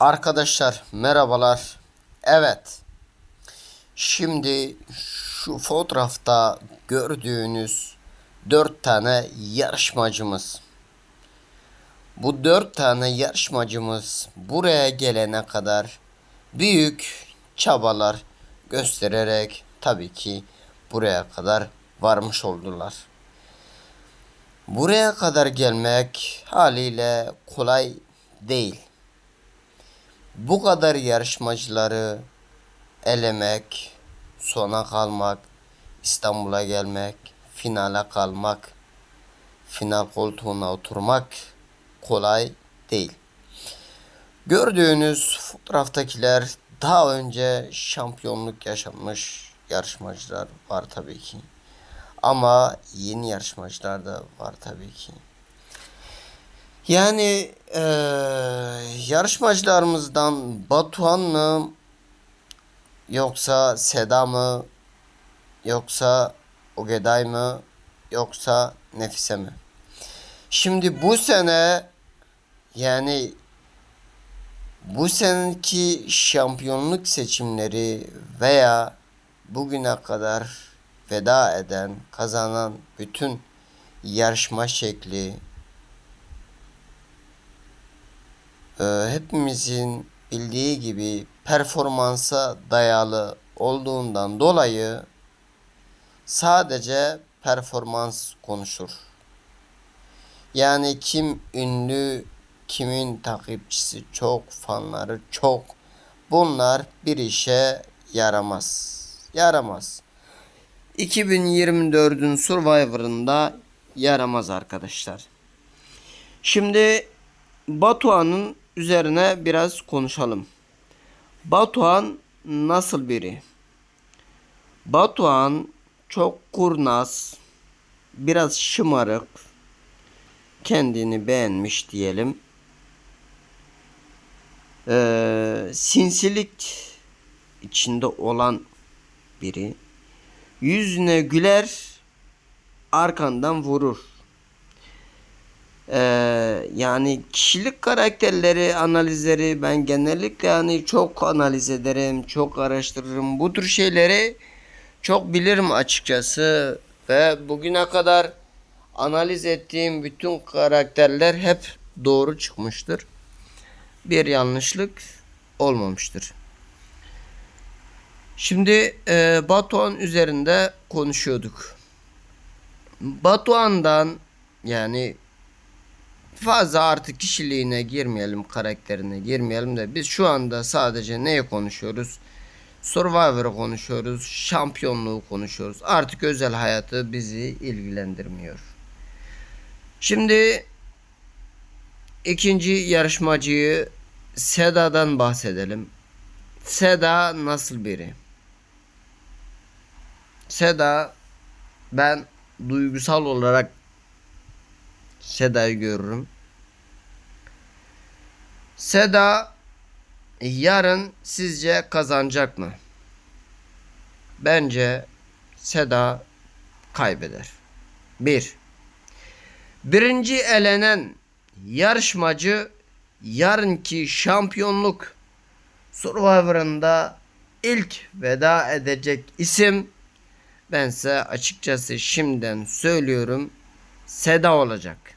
Arkadaşlar merhabalar. Evet. Şimdi şu fotoğrafta gördüğünüz dört tane yarışmacımız. Bu dört tane yarışmacımız buraya gelene kadar büyük çabalar göstererek tabii ki buraya kadar varmış oldular. Buraya kadar gelmek haliyle kolay değil. Bu kadar yarışmacıları elemek, sona kalmak, İstanbul'a gelmek, finale kalmak, final koltuğuna oturmak kolay değil. Gördüğünüz fotoğraftakiler daha önce şampiyonluk yaşamış yarışmacılar var tabii ki. Ama yeni yarışmacılar da var tabii ki. Yani eee, yarışmacılarımızdan Batuhan mı yoksa Seda mı yoksa Ogeday mı yoksa Nefise mi? Şimdi bu sene yani bu seneki şampiyonluk seçimleri veya bugüne kadar veda eden, kazanan bütün yarışma şekli e, hepimizin bildiği gibi performansa dayalı olduğundan dolayı sadece performans konuşur. Yani kim ünlü, kimin takipçisi çok, fanları çok. Bunlar bir işe yaramaz. Yaramaz. 2024'ün Survivor'ında yaramaz arkadaşlar. Şimdi Batuhan'ın üzerine biraz konuşalım. Batuhan nasıl biri? Batuhan çok kurnaz, biraz şımarık, kendini beğenmiş diyelim. Ee, sinsilik içinde olan biri. Yüzüne güler, arkandan vurur. Ee, yani kişilik karakterleri analizleri ben genellikle yani çok analiz ederim, çok araştırırım. Bu tür şeyleri çok bilirim açıkçası ve bugüne kadar analiz ettiğim bütün karakterler hep doğru çıkmıştır. Bir yanlışlık olmamıştır. Şimdi e, Batuhan üzerinde konuşuyorduk. Batuhan'dan yani fazla artık kişiliğine girmeyelim, karakterine girmeyelim de biz şu anda sadece neyi konuşuyoruz? Survivor'ı konuşuyoruz, şampiyonluğu konuşuyoruz. Artık özel hayatı bizi ilgilendirmiyor. Şimdi ikinci yarışmacıyı Seda'dan bahsedelim. Seda nasıl biri? Seda ben duygusal olarak Seda'yı görürüm. Seda yarın sizce kazanacak mı? Bence Seda kaybeder. Bir. Birinci elenen yarışmacı yarınki şampiyonluk Survivor'ında ilk veda edecek isim bense açıkçası şimdiden söylüyorum Seda olacak.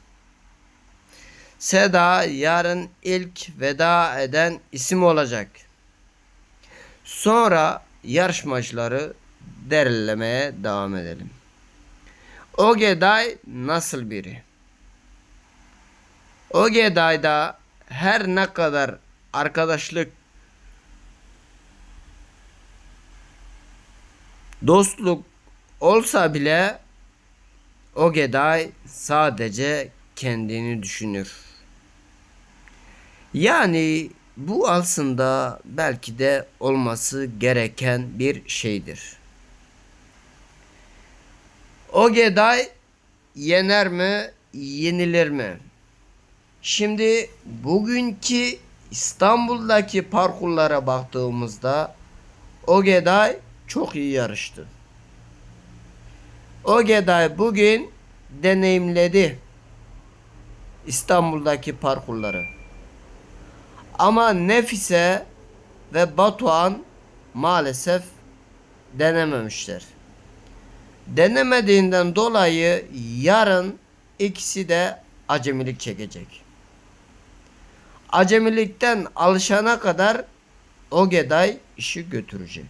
Seda yarın ilk veda eden isim olacak. Sonra yarışmacıları derlemeye devam edelim. Ogeday nasıl biri? Ogeday'da her ne kadar arkadaşlık dostluk olsa bile Ogeday sadece kendini düşünür. Yani bu aslında belki de olması gereken bir şeydir. Ogeday yener mi, yenilir mi? Şimdi bugünkü İstanbul'daki parkurlara baktığımızda Ogeday çok iyi yarıştı. Ogeday bugün deneyimledi İstanbul'daki parkurları. Ama Nefise ve Batuhan maalesef denememişler. Denemediğinden dolayı yarın ikisi de acemilik çekecek. Acemilikten alışana kadar Ogeday işi götürecek.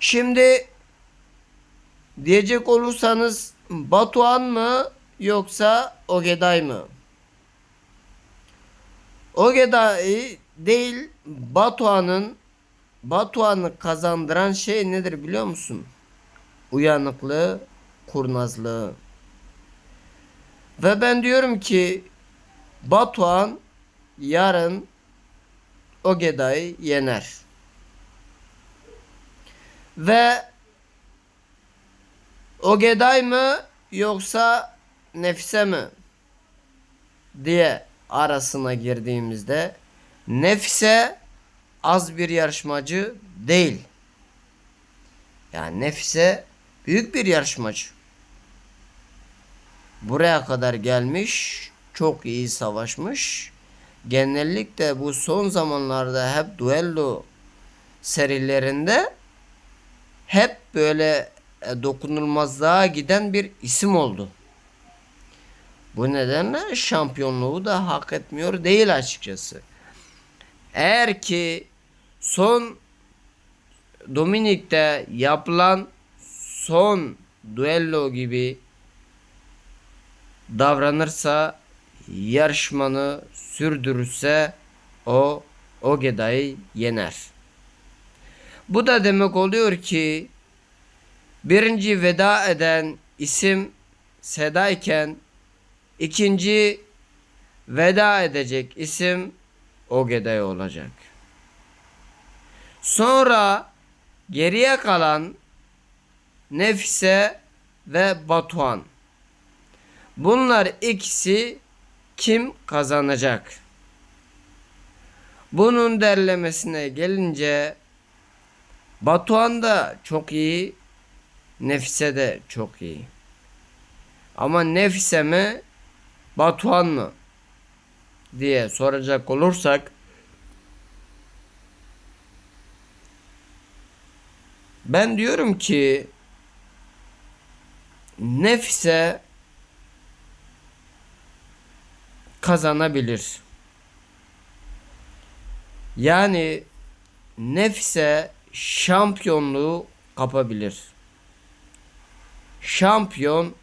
Şimdi diyecek olursanız Batuhan mı yoksa Ogeday mı? Ogeday değil Batuhan'ın Batuhan'ı kazandıran şey nedir biliyor musun? Uyanıklığı, kurnazlığı. Ve ben diyorum ki Batuhan yarın Ogeday'ı yener. Ve Ogeday mı yoksa Nefise mi diye arasına girdiğimizde Nefise az bir yarışmacı değil. Yani Nefise büyük bir yarışmacı. Buraya kadar gelmiş, çok iyi savaşmış. Genellikle bu son zamanlarda hep duello serilerinde hep böyle e, dokunulmazlığa giden bir isim oldu. Bu nedenle şampiyonluğu da hak etmiyor değil açıkçası. Eğer ki son Dominik'te yapılan son duello gibi davranırsa yarışmanı sürdürürse o Ogeda'yı yener. Bu da demek oluyor ki birinci veda eden isim Seda iken ikinci veda edecek isim Ogeday olacak. Sonra geriye kalan Nefise ve Batuhan. Bunlar ikisi kim kazanacak? Bunun derlemesine gelince Batuhan da çok iyi, Nefise de çok iyi. Ama Nefise mi, Batuhan mı diye soracak olursak ben diyorum ki Nefise kazanabilir. Yani Nefise şampiyonluğu kapabilir. Şampiyon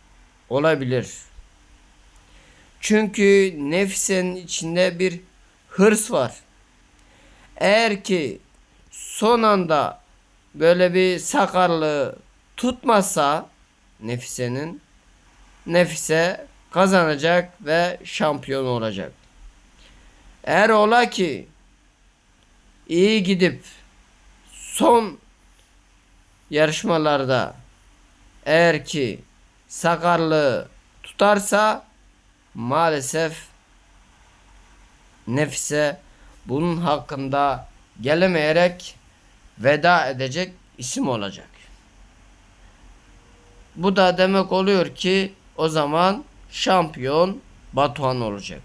olabilir. Çünkü Nefise'nin içinde bir hırs var. Eğer ki son anda böyle bir sakarlığı tutmasa Nefise'nin Nefise kazanacak ve şampiyon olacak. Eğer ola ki iyi gidip son yarışmalarda eğer ki sakarlığı tutarsa maalesef Nefise bunun hakkında gelemeyerek veda edecek isim olacak. Bu da demek oluyor ki o zaman şampiyon Batuhan olacak.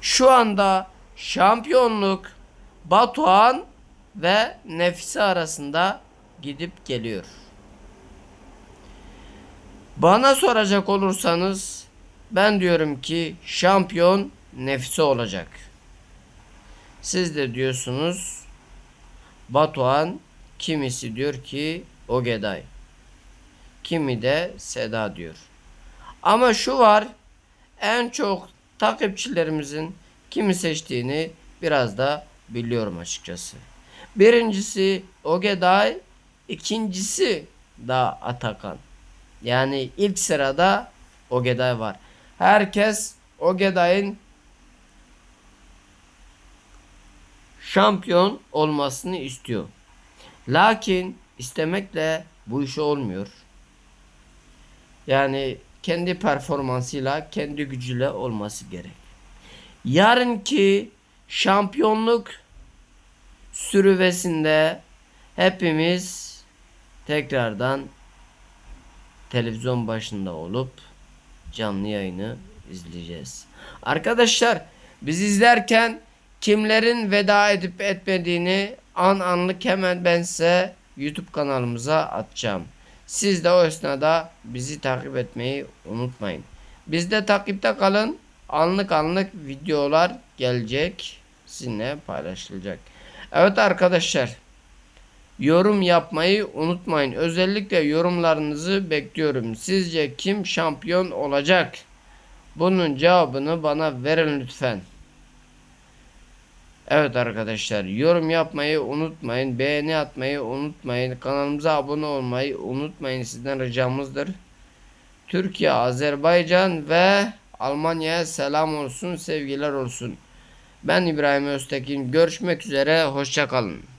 Şu anda şampiyonluk Batuhan ve Nefise arasında gidip geliyor. Bana soracak olursanız ben diyorum ki şampiyon Nefise olacak. Siz de diyorsunuz Batuhan kimisi diyor ki Ogeday. Kimi de Seda diyor. Ama şu var en çok takipçilerimizin kimi seçtiğini biraz da biliyorum açıkçası. Birincisi Ogeday, ikincisi da Atakan. Yani ilk sırada Ogeday var. Herkes Ogeday'ın şampiyon olmasını istiyor. Lakin istemekle bu iş olmuyor. Yani kendi performansıyla, kendi gücüyle olması gerek. Yarınki şampiyonluk sürüvesinde hepimiz tekrardan televizyon başında olup canlı yayını izleyeceğiz. Arkadaşlar Biz izlerken kimlerin veda edip etmediğini an anlık hemen ben size YouTube kanalımıza atacağım. Siz de o esnada bizi takip etmeyi unutmayın. Bizde takipte kalın. Anlık anlık videolar gelecek. Sizinle paylaşılacak. Evet arkadaşlar. Yorum yapmayı unutmayın. Özellikle yorumlarınızı bekliyorum. Sizce kim şampiyon olacak? Bunun cevabını bana verin lütfen. Evet arkadaşlar yorum yapmayı unutmayın. Beğeni atmayı unutmayın. Kanalımıza abone olmayı unutmayın. Sizden ricamızdır. Türkiye, Azerbaycan ve Almanya'ya selam olsun, sevgiler olsun. Ben İbrahim Öztekin. Görüşmek üzere. Hoşçakalın.